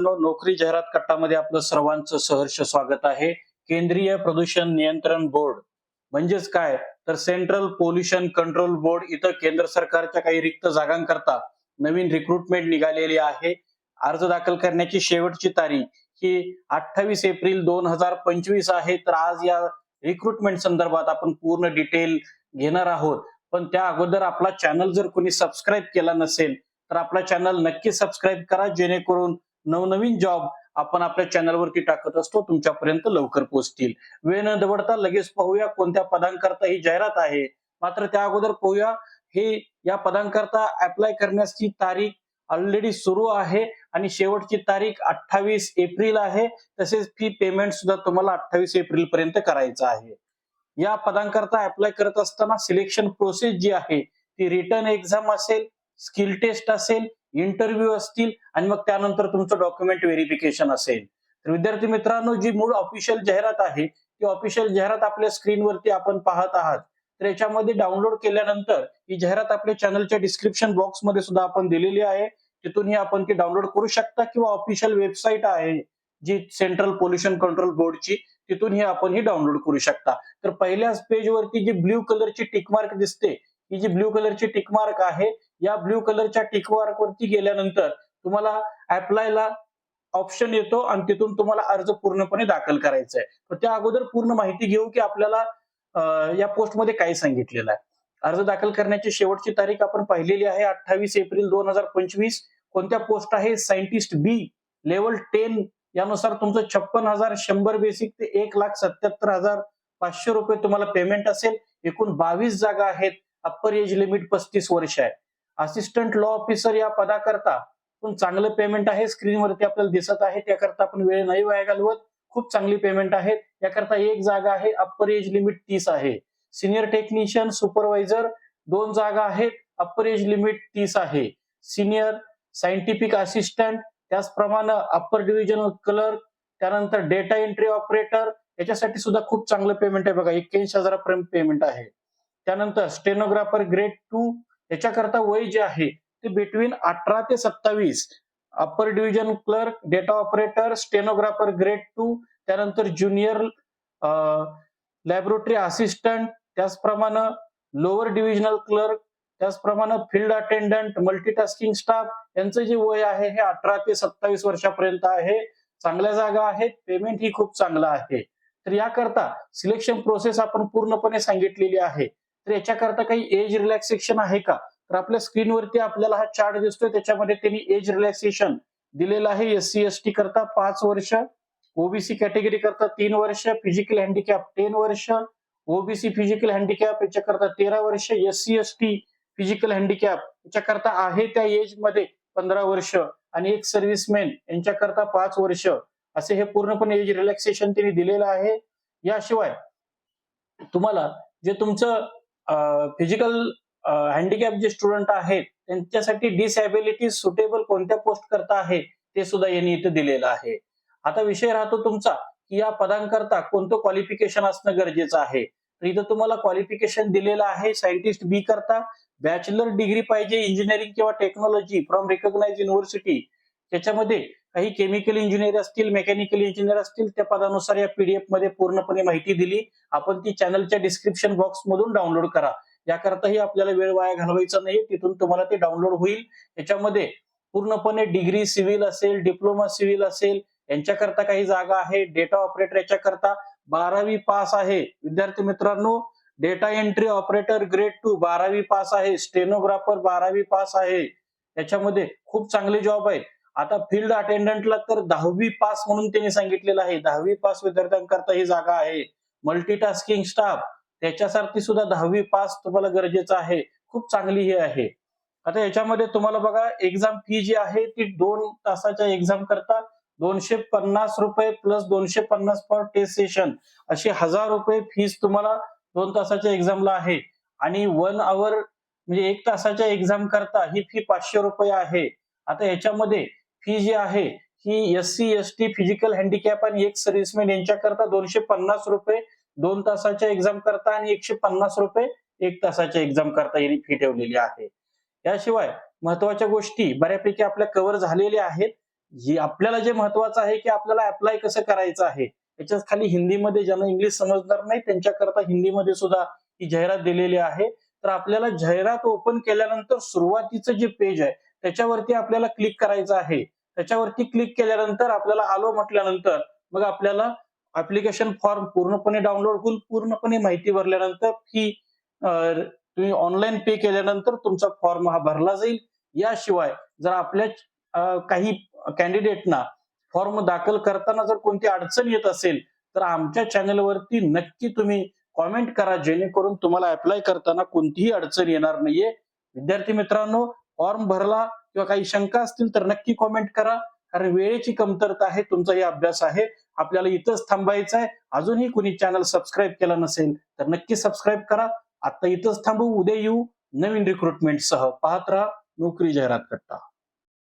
नोकरी जाहिरात कट्टामध्ये आपलं सर्वांचं सहर्ष स्वागत आहे. केंद्रीय प्रदूषण नियंत्रण बोर्ड. म्हणजेच काय? तर सेंट्रल पोल्युशन कंट्रोल बोर्ड इथं केंद्र सरकारच्या काही रिक्त जागांकरता नवीन रिक्रुटमेंट निघालेली आहे. अर्ज दाखल करण्याची शेवटची तारीख ही अठ्ठावीस एप्रिल दोन हजार पंचवीस आहे. तर आज या रिक्रुटमेंट संदर्भात आपण पूर्ण डिटेल घेणार आहोत. पण त्या अगोदर आपला चॅनल जर कोणी सबस्क्राईब केला नसेल तर आपला चॅनल नक्की सबस्क्राईब करा जेणेकरून नवनवीन जॉब आपण आपल्या चॅनलवरती टाकत असतो तुमच्यापर्यंत लवकर पोहोचतील. वेळ न दवडता लगेच पाहूया कोणत्या पदांकरता ही जाहिरात आहे. मात्र त्या अगोदर पाहूया हे या पदांकरता अप्लाय करण्याची तारीख ऑलरेडी सुरू आहे आणि शेवटची तारीख अठ्ठावीस एप्रिल आहे. तसेच फी पेमेंट सुद्धा तुम्हाला अठ्ठावीस एप्रिल पर्यंत करायचं आहे. या पदांकरता अप्लाय करत असताना सिलेक्शन प्रोसेस जी आहे ती रिटर्न एक्झाम असेल स्किल टेस्ट असेल इंटरव्ह्यू असतील आणि मग त्यानंतर तुमचं डॉक्युमेंट व्हेरिफिकेशन असेल. तर विद्यार्थी मित्रांनो जी मूळ ऑफिशियल जाहिरात आहे ती ऑफिशियल जाहिरात आपल्या स्क्रीनवरती आपण पाहत आहात. तर याच्यामध्ये डाउनलोड केल्यानंतर ही जाहिरात आपल्या चॅनलच्या डिस्क्रिप्शन बॉक्समध्ये सुद्धा आपण दिलेली आहे. तिथूनही आपण ती डाउनलोड करू शकता किंवा ऑफिशियल वेबसाईट आहे जी सेंट्रल पोल्युशन कंट्रोल बोर्डची तिथूनही आपण ही डाउनलोड करू शकता. तर पहिल्याच पेजवरती जी ब्ल्यू कलरची टिकमार्क दिसते ही जी ब्ल्यू कलरची टिकमार्क आहे या ब्ल्यू कलरच्या टिकमार्क वरती गेल्यानंतर तुम्हाला अप्लायला ऑप्शन येतो आणि तिथून तुम्हाला अर्ज पूर्णपणे दाखल करायचा आहे तर त्या अगोदर पूर्ण माहिती घेऊ की आपल्याला या पोस्टमध्ये काय सांगितलेलं आहे. अर्ज दाखल करण्याची शेवटची तारीख आपण पाहिलेली आहे अठ्ठावीस एप्रिल दोन हजार पंचवीस. कोणत्या पोस्ट आहे? सायंटिस्ट बी लेवल टेन यानुसार तुमचं छप्पन हजार शंभर बेसिक ते एक लाख सत्याहत्तर हजार पाचशे रुपये तुम्हाला पेमेंट असेल. एकूण बावीस जागा आहेत. अप्पर एज लिमिट पस्तीस वर्ष आहे. असिस्टंट लॉ ऑफिसर या पदाकरता पण चांगलं पेमेंट आहे. स्क्रीनवरती आपल्याला दिसत आहे. त्याकरता आपण वेळ नाही वाया घालवत. खूप चांगली पेमेंट आहे. याकरता एक जागा आहे. अप्पर एज लिमिट तीस आहे. सिनियर टेक्निशियन सुपरवायझर दोन जागा आहेत. अप्पर एज लिमिट तीस आहे. सिनियर सायंटिफिक असिस्टंट त्याचप्रमाणे अप्पर डिव्हिजन क्लर्क त्यानंतर डेटा एंट्री ऑपरेटर याच्यासाठी सुद्धा खूप चांगलं पेमेंट आहे. बघा एक्क्याऐंशी हजारापर्यंत पेमेंट आहे. त्यानंतर स्टेनोग्राफर ग्रेड टू याच्याकरता वय जे आहे ते बिटवीन अठरा ते सत्तावीस. Upper division clerk data operator stenographer grade two त्यानंतर ज्युनियर लॅबोरेटरी असिस्टंट त्याचप्रमाणे लोअर डिव्हिजनल क्लर्क त्याचप्रमाणे फील्ड अटेंडंट मल्टीटास्किंग स्टाफ यांचं जे वय आहे हे अठरा ते सत्तावीस वर्षापर्यंत आहे. चांगल्या जागा आहेत पेमेंट ही खूप चांगलं आहे. तर याकरता सिलेक्शन प्रोसेस आपण पूर्णपणे सांगितलेली आहे. तर याच्याकरता काही एज रिलॅक्सेशन आहे का? तर आपल्या स्क्रीनवरती आपल्याला हा चार्ट दिसतोय. त्याच्यामध्ये त्यांनी एज रिलॅक्सेशन दिलेलं आहे. एस सी एस टी करता पाच वर्ष. ओबीसी कॅटेगरी करता तीन वर्ष. फिजिकल हँडिकॅप टेन वर्ष. ओबीसी फिजिकल हँडिकॅप याच्याकरता तेरा वर्ष. S C S T physical handicap याच्याकरता आहे त्या एजमध्ये पंधरा वर्ष. आणि एक सर्व्हिसमॅन यांच्याकरता पाच वर्ष. असे हे पूर्णपणे एज रिलॅक्सेशन त्यांनी दिलेलं आहे. याशिवाय तुम्हाला जे तुमचं फिजिकल हँडिकॅप जे स्टुडंट आहेत त्यांच्यासाठी डिसॅबिलिटी सुटेबल कोणत्या पोस्ट करता आहे ते सुद्धा यांनी इथे दिलेलं आहे. आता विषय राहतो तुमचा की या पदांकरता कोणतं क्वालिफिकेशन असणं गरजेचं आहे. तर इथं तुम्हाला क्वालिफिकेशन दिलेलं आहे सायंटिस्ट बी करता बॅचलर डिग्री पाहिजे इंजिनिअरिंग किंवा टेक्नॉलॉजी फ्रॉम रिकॉग्नाइज युनिव्हर्सिटी त्याच्यामध्ये काही केमिकल इंजिनियर असतील मेकॅनिकल इंजिनियर असतील त्या पदानुसार या पीडीएफमध्ये पूर्णपणे माहिती दिली. आपण ती चॅनलच्या डिस्क्रिप्शन बॉक्स मधून डाउनलोड करा. याकरताही आपल्याला वेळ वाया घालवायचा नाही तिथून तुम्हाला ते डाउनलोड होईल. याच्यामध्ये पूर्णपणे डिग्री सिव्हिल असेल डिप्लोमा सिव्हिल असेल यांच्याकरता काही जागा आहे. डेटा ऑपरेटर याच्याकरता बारावी पास आहे. विद्यार्थी मित्रांनो data entry operator grade two बारावी पास आहे. स्टेनोग्राफर बारावी पास आहे. याच्यामध्ये खूप चांगले जॉब आहेत. आता फील्ड अटेंडंटला तर दहावी पास म्हणून त्यांनी सांगितलेलं आहे. दहावी पास विद्यार्थ्यांकरता ही जागा आहे. मल्टीटास्किंग स्टाफ त्याच्यासाठी सुद्धा दहावी पास तुम्हाला गरजेचं आहे. खूप चांगली ही आहे. आता याच्यामध्ये तुम्हाला बघा एक्झाम फी जी आहे ती दोन तासाच्या एक्झाम करता दोनशे पन्नास रुपये प्लस दोनशे पन्नास फॉर टेस्ट सेशन अशी हजार रुपये फीस तुम्हाला दोन तासाच्या एक्झामला आहे. आणि वन आवर म्हणजे एक तासाच्या एक्झाम करता ही फी पाचशे रुपये आहे. आता याच्यामध्ये फी जी आहे ही S C S T physical handicap आणि एक सर्व्हिसमॅन यांच्याकरता दोनशे पन्नास रुपये दोन तासाच्या एक्झाम करता आणि एकशे पन्नास रुपये एक तासाच्या एक्झाम करता यांनी फी ठेवलेली आहे. याशिवाय महत्त्वाच्या गोष्टी बऱ्यापैकी आपल्या कव्हर झालेल्या आहेत. जी आपल्याला जे महत्वाचं आहे की आपल्याला अप्लाय कसं करायचं आहे याच्याच खाली हिंदीमध्ये ज्यांना इंग्लिश समजणार नाही त्यांच्याकरता हिंदीमध्ये सुद्धा ही जाहिरात दिलेली आहे. तर आपल्याला जाहिरात ओपन केल्यानंतर सुरुवातीचं जे पेज आहे त्याच्यावरती आपल्याला क्लिक करायचं आहे. त्याच्यावरती क्लिक केल्यानंतर आपल्याला आलो म्हटल्यानंतर मग आपल्याला ऍप्लिकेशन फॉर्म पूर्णपणे डाउनलोड होऊन पूर्णपणे माहिती भरल्यानंतर फी तुम्ही ऑनलाईन पे केल्यानंतर तुमचा फॉर्म हा भरला जाईल. याशिवाय जर आपल्या काही कॅन्डिडेटना फॉर्म दाखल करताना जर कोणती अडचण येत असेल तर आमच्या चॅनलवरती नक्की तुम्ही कॉमेंट करा जेणेकरून तुम्हाला अप्लाय करताना कोणतीही अडचण येणार नाहीये. विद्यार्थी मित्रांनो फॉर्म भरला किंवा काही शंका असतील तर नक्की कॉमेंट करा. कारण वेळेची कमतरता आहे तुमचा हे अभ्यास आहे. आपल्याला इथंच थांबायचं आहे. अजूनही कुणी चॅनल सबस्क्राईब केला नसेल तर नक्की सबस्क्राईब करा. आता इथंच थांबू उद्या येऊ नवीन रिक्रुटमेंट सह. पाहत राहा. नोकरी जाहिरात कट्टा